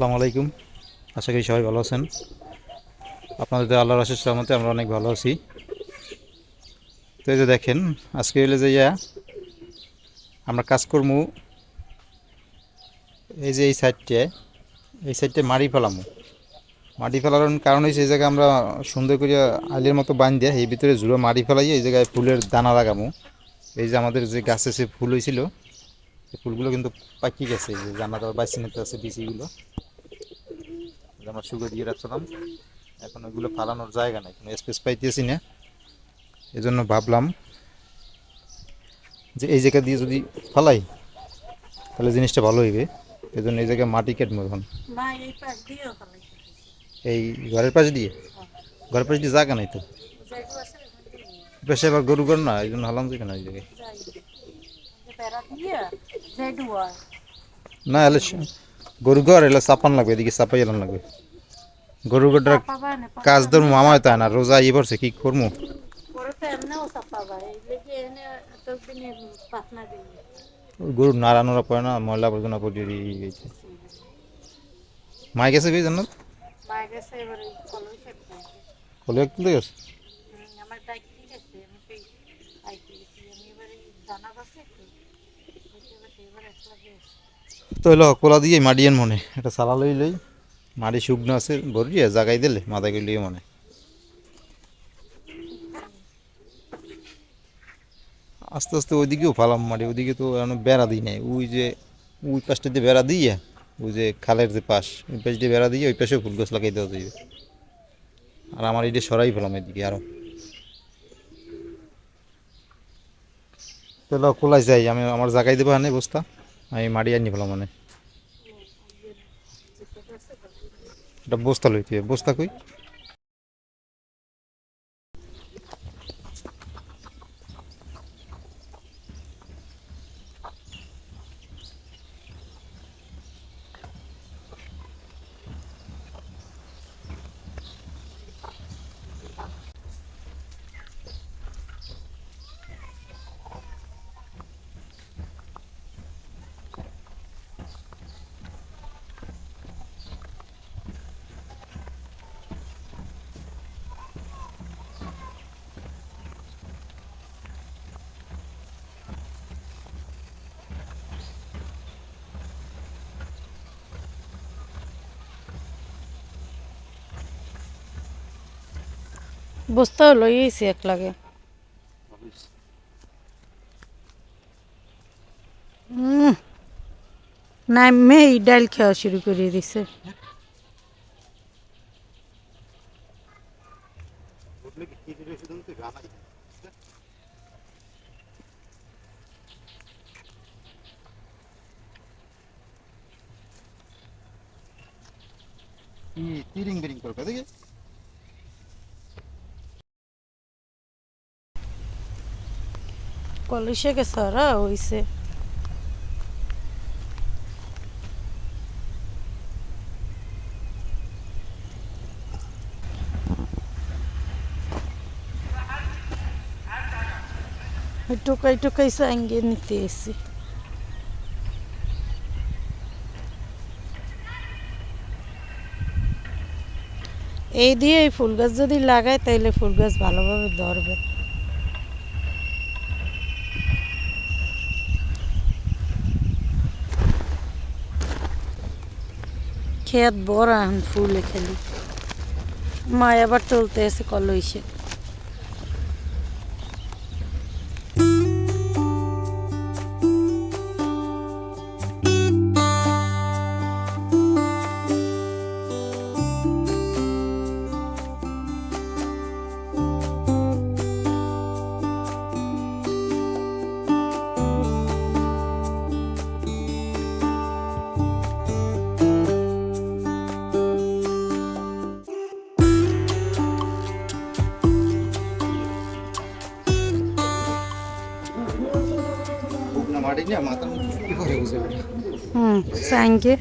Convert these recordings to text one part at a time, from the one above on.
আসসালামু আলাইকুম। আশা করি সবাই ভালো আছেন। আপনাদের তো আল্লাহর আশিস রহমতে আমরা অনেক ভালো আছি। তো এই যে দেখেন, আজকে হইলে যে ইয়া, আমরা কাজ করব এই যে এই সাইডটে এই সাইডটে মাটি ফেলামো। মাটি ফেলার কারণ হয়েছে এই জায়গায় আমরা সুন্দর করে আলির মতো বান দিয়ে, এই ভিতরে জুড়ো মাটি ফেলাই এই জায়গায় ফুলের দানা লাগামো। এই যে আমাদের যে গাছে সে ফুল হয়েছিল ফুলগুলো কিন্তু পাকি গেছে যে জানাটা বাইসি নিতে আছে, বিচিগুলো। আমরা শুকো দিয়ে রাখছিলাম। এখন ওইগুলো ফালানোর জায়গা নাই কোনো স্পেস পাইতেছি না। এই জন্য ভাবলাম যে এই জায়গা দিয়ে যদি ফালাই তাহলে জিনিসটা ভালো হইবে। এই জন্য এই জায়গায় মাটি কাটবো এখন। এই এই ঘরের পাশে দিয়ে? ঘরের পাশে দিয়ে জায়গা নাই তো? পাশে আবার গরু ঘর না? এই জন্য হালাম যে কেন ওই জায়গায়। হয় না স- গরু ঘর এলে চাপান লাগবে এদিকে চাপাই এলাম লাগবে। গরু ঘরটা পাবা কাজ ধর মামা হইতে হয় না রোজা ই পড়ছে কি করব গরু নাড়া পড়ে না ময়লা আবর্জনা পড়ে গেছে মাই গেছে কি জানো? মা গেছে এবারে কলই খেতে কলে তুলে গেছে আমার ডাক ঠিক আছে আমি সেই আইতে গেছি আমি এবারে দানা বাসে একটু এবার এবার একলা গেছি তো হলো কোলা দিয়ে মাডিয়েন মনে। এটা সালা লই লই, মাড়ি শুকনো আছে, ভরিয়ে জাগাই দিলে মাথায় গেলে মনে। আস্তে আস্তে ওইদিকেও ফালাম মাটি ওইদিকে তো বেড়া দিই নাই। ওই যে, ওই পাশটা দিয়ে বেড়া দিয়ে, ওই যে খালের যে পাশ, ওই পাশ দিয়ে বেড়া দিয়ে ওই পাশেও ফুল গাছ লাগাই দেওয়া যাবে আর আমার এটা সরাই ফেলাম এদিকে আরও। তাহলে খোলাই যাই, আমি আমার জাগাই দেবো হানে বস্তা। আমি মারি আনি ভালো মানে এটা বস্তা লইতে। বস্তা কই বস্তা লইয়েছি এক লাগে নামে এই ডাল খাওয়া শুরু করে দিছে। তিরিং বিরিং করবে দেখি। কলসে গেছে, ওরা হইছে। টোকাই টোকাই সাঙ্গে নিতে এসে। এই দিয়ে এই ফুল গাছ যদি লাগায়, তাইলে ফুল গাছ ভালোভাবে ধরবে। ক্ষেত বড় এখন ফুলে খেলি। মা আবার চলতে এসে কলইসে Hı, sen gir.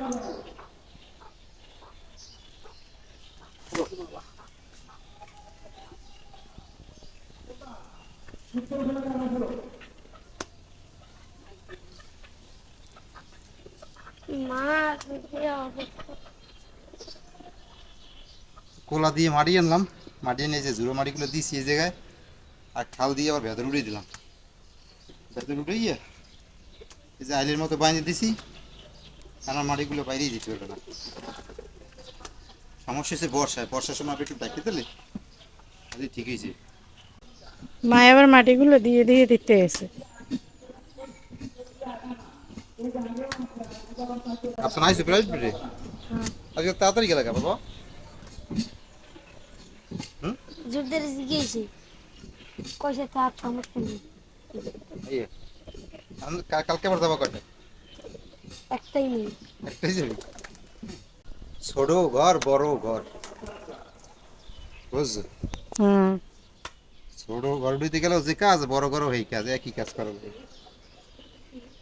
Thank you. কোলা দিয়ে মাটি আনলাম। মাটি এনে যে জুড়ো মাটিগুলো দিয়েছি এই জায়গায়। আর খাল দিয়ে আবার ভেতর উড়িয়ে দিলাম। ভেতর উড়িয়ে এই যে আইলের মতো বাইরে দিছি। আমার মাটিগুলো বাইরেই দিতে পারবে না। সমস্যা হচ্ছে বর্ষায়। বর্ষার সময় আপনি একটু দেখতে দিলে, তাহলে ঠিক হয়েছে মা এবার মাটিগুলো দিয়ে দিয়ে দিতে এসে। আপনার আইসে প্রাইস বেড়ে আজকে তাড়াতাড়ি গেলে বাবা? যুদ্ধের গিয়েছি কইছে তার সমস্যা নেই। এই কালকে আবার যাব কটা? একটাই নেই। একটাই যাবি? ছোট ঘর বড় ঘর। বুঝছ? হুম। ছোট ঘর দিতে গেলেও যে কাজ বড় ঘরও এই কাজ একই কাজ করা যায়।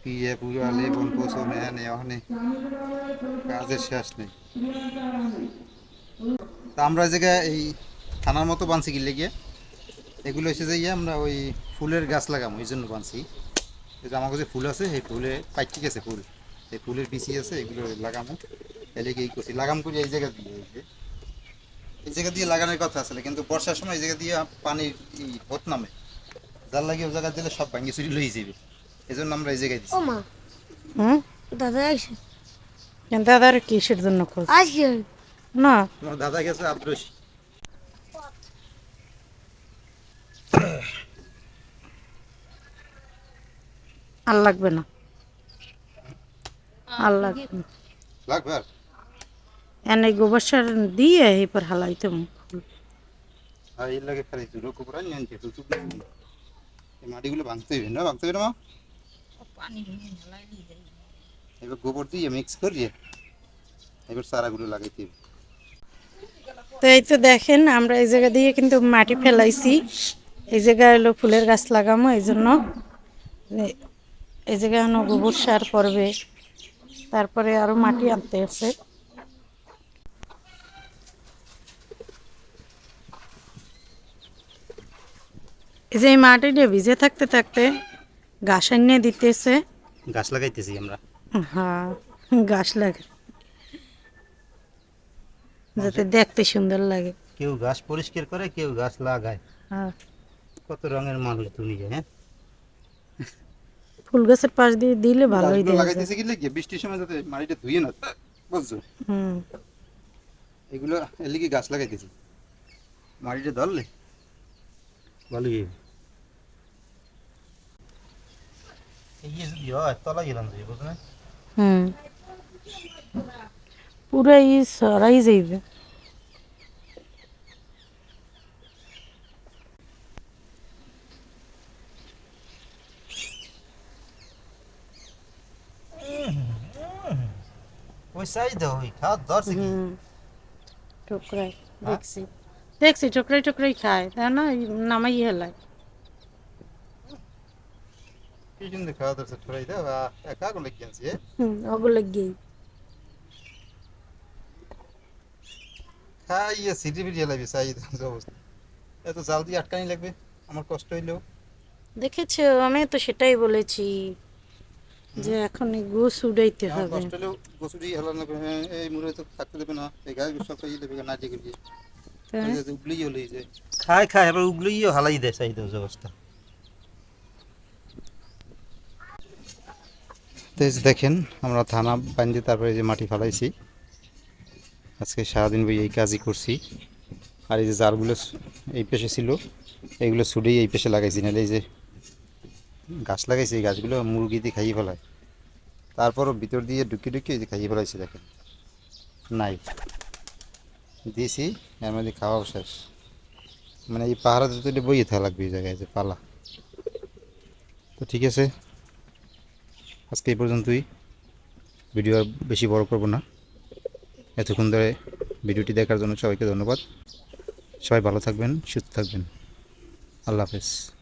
পিয়ে এনে ওখানে কাজের শেষ নেই। তা আমরা এই জায়গায় এই থানার মতো বানছি গিলে গিয়ে, এগুলো এসে যাই আমরা ওই ফুলের গাছ লাগাম, ওই জন্য বানছি। যে আমার কাছে ফুল আছে, সেই ফুলে পাইকি গেছে ফুল। এই ফুলের বিচি আছে, এগুলো লাগামো। এলে কি করছি? লাগাম করি এই জায়গা দিয়ে, এই জায়গা দিয়ে লাগানোর কথা আসলে কিন্তু বর্ষার সময় এই জায়গা দিয়ে পানির হোত নামে। যার লাগে ওই জায়গা দিলে সব ভাঙ্গি চুরি লই যাবে এই জন্য আমরা এই জায়গায় ও মা হুম? দাদা আইসে। কিন্তু আদার কিসের জন্য খোঁজ? আজকে? না। তোমার দাদা গেছে আদ্রস আর লাগবে না। আর লাগবে লাগবে আর? এনে গোবর সার দিয়ে এরপর হালাইতে আর এর লাগে খালি জুড়ো কুকুরা নিয়ে আনছে মাটিগুলো ভাঙতে হবে না? ভাঙতে হবে না মা? এবার গোবর দিয়ে মিক্স করিয়ে এবার চারাগুলো লাগাইতে হবে। তো এই তো দেখেন আমরা এই জায়গা দিয়ে কিন্তু মাটি ফেলাইছি। এই জায়গায় হলো ফুলের গাছ লাগামো এই জন্য এই জায়গায় হলো গোবর সার পড়বে। তারপরে আরও মাটি আনতে আছে। এই যে এই মাটিটা ভিজে থাকতে থাকতে ঘাস এনে দিতেছে। গাছ লাগাইতেছি আমরা। হ্যাঁ গাছ লাগে যাতে দেখতে সুন্দর লাগে। কেউ গাছ পরিষ্কার করে কেউ গাছ লাগায়। হ্যাঁ। কত রঙের মানুষ দুনিয়া হ্যাঁ? ফুল গাছের পাশ দিয়ে দিলে ভালোই গাছগুলো লাগাইতেছে কি লাগে? বৃষ্টির সময় যাতে মাটিটা ধুয়ে না বুঝছ? হুম। এগুলো এর লিগে গাছ লাগাইতেছি। মাটিটা ধরলে? ভালোই। হবে। এই যে যদি হয় তলা গেলাম যে বুঝলেন হুম পুরো ই সরাই যাইবে ওই সাইড দাও ওই খাওয়া ধরছে কি হুম দেখছি দেখছি টুকরাই টুকরাই খায় তাই না নামাই হেলায় খাইয়ে সিটি লাগবে সাই অবস্থা এত জাল দিয়ে আটকানি লাগবে আমার কষ্ট হইলেও দেখেছ আমি তো সেটাই বলেছি যে এখন গোস উড়াইতে হবে কষ্ট হলেও এই মুড়ে তো থাকতে দেবে না এই গায়ে সব খাইয়ে দেবে না যে করিয়ে তাই? হলেই যে খায় খায় এবার উগলিও হালাই দেয় সাই অবস্থা তো দেখেন, আমরা থানা বান্ধে তারপরে যে মাটি ফালাইছি। আজকে সারাদিন বই এই কাজই করছি। আর এই যে জারগুলো এই পেশে ছিল এইগুলো ছুটেই এই পেশে লাগাইছি। নাহলে এই যে গাছ লাগাইছি, এই গাছগুলো মুরগি দিয়ে খাইয়ে ফেলায়। তারপরও ভিতর দিয়ে ঢুকে ঢুকে এই যে খাইয়ে ফেলাইছি, দেখেন। নাই। দিয়েছি, এর মধ্যে খাওয়াও শেষ। মানে এই পাহাড়া দিতে বইয়ে থাকা লাগবে এই জায়গায়, যে পালা। তো ঠিক আছে। আজকে এই পর্যন্তই। ভিডিও আর বেশি বড় করব না। এতক্ষণ ধরে ভিডিওটি দেখার জন্য সবাইকে ধন্যবাদ। সবাই ভালো থাকবেন, সুস্থ থাকবেন। আল্লাহ হাফেজ।